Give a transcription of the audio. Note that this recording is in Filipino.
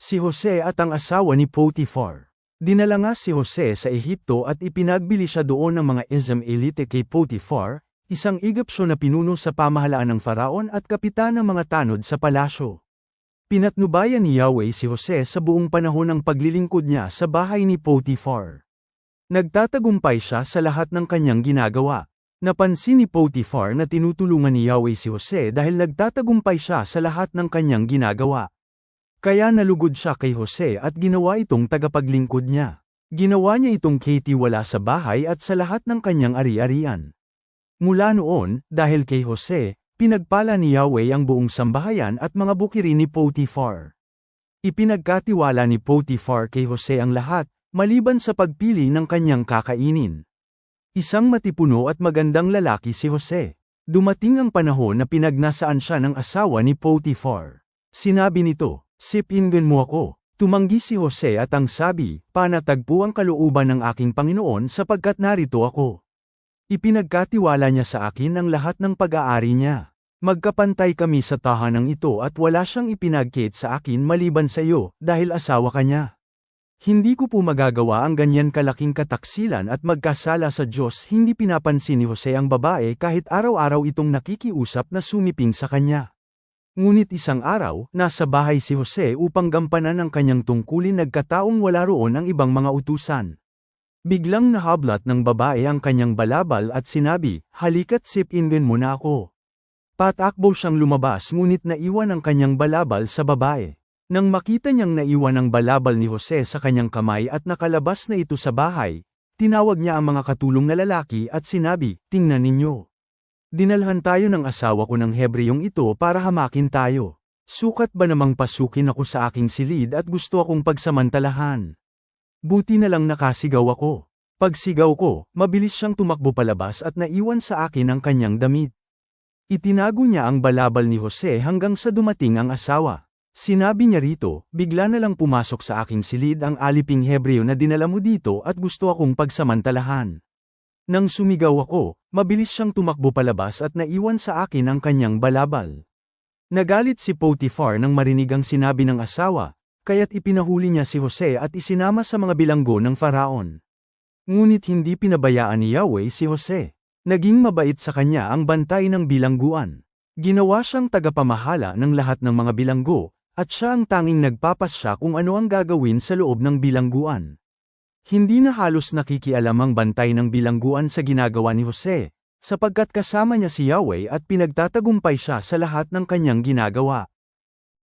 Si Jose at ang asawa ni Potiphar. Dinala nga si Jose sa Ehipto at ipinagbili siya doon ng mga Ism elite kay Potiphar, isang Egyptyo na pinuno sa pamahalaan ng Faraon at kapitan ng mga tanod sa palasyo. Pinatnubayan ni Yahweh si Jose sa buong panahon ng paglilingkod niya sa bahay ni Potiphar. Nagtatagumpay siya sa lahat ng kanyang ginagawa. Napansin ni Potiphar na tinutulungan ni Yahweh si Jose dahil nagtatagumpay siya sa lahat ng kanyang ginagawa. Kaya nalugod siya kay Jose at ginawa itong tagapaglingkod niya. Ginawa niya itong wala sa bahay at sa lahat ng kanyang ari-arian. Mula noon, dahil kay Jose, pinagpala ni Yahweh ang buong sambahayan at mga bukirin ni Potiphar. Ipinagkatiwala ni Potiphar kay Jose ang lahat, maliban sa pagpili ng kanyang kakainin. Isang matipuno at magandang lalaki si Jose. Dumating ang panahon na pinagnasaan siya ng asawa ni Potiphar. Sinabi nito, Sipinggan mo ako. Tumanggi si Jose at ang sabi, panatagpo ang kalooban ng aking Panginoon sapagkat narito ako. Ipinagkatiwala niya sa akin ang lahat ng pag-aari niya. Magkapantay kami sa tahanang ito at wala siyang ipinagkit sa akin maliban sa iyo, dahil asawa ka niya. Hindi ko po magagawa ang ganyan kalaking kataksilan at magkasala sa Diyos hindi pinapansin ni Jose ang babae kahit araw-araw itong nakikiusap na sumiping sa kanya. Ngunit isang araw, nasa bahay si Jose upang gampanan ang kanyang tungkulin nagkataong wala roon ang ibang mga utusan. Biglang nahablat ng babae ang kanyang balabal at sinabi, halika't sipindin mo na ako. Patakbo siyang lumabas ngunit naiwan ang kanyang balabal sa babae. Nang makita niyang naiwan ang balabal ni Jose sa kanyang kamay at nakalabas na ito sa bahay, tinawag niya ang mga katulong na lalaki at sinabi, tingnan ninyo. Dinalhan tayo ng asawa ko ng Hebreyong ito para hamakin tayo. Sukat ba namang pasukin ako sa aking silid at gusto akong pagsamantalahan? Buti na lang nakasigaw ako. Pagsigaw ko, mabilis siyang tumakbo palabas at naiwan sa akin ang kanyang damit. Itinago niya ang balabal ni Jose hanggang sa dumating ang asawa. Sinabi niya rito, bigla na lang pumasok sa aking silid ang aliping Hebreo na dinala mo dito at gusto akong pagsamantalahan. Nang sumigaw ako, mabilis siyang tumakbo palabas at naiwan sa akin ang kanyang balabal. Nagalit si Potiphar nang marinig ang sinabi ng asawa, kaya't ipinahuli niya si Jose at isinama sa mga bilanggo ng Faraon. Ngunit hindi pinabayaan ni Yahweh si Jose. Naging mabait sa kanya ang bantay ng bilangguan. Ginawa siyang tagapamahala ng lahat ng mga bilanggo, at siya ang tanging nagpapasya kung ano ang gagawin sa loob ng bilangguan. Hindi na halos nakikialam ang bantay ng bilangguan sa ginagawa ni Jose, sapagkat kasama niya si Yahweh at pinagtatagumpay siya sa lahat ng kanyang ginagawa.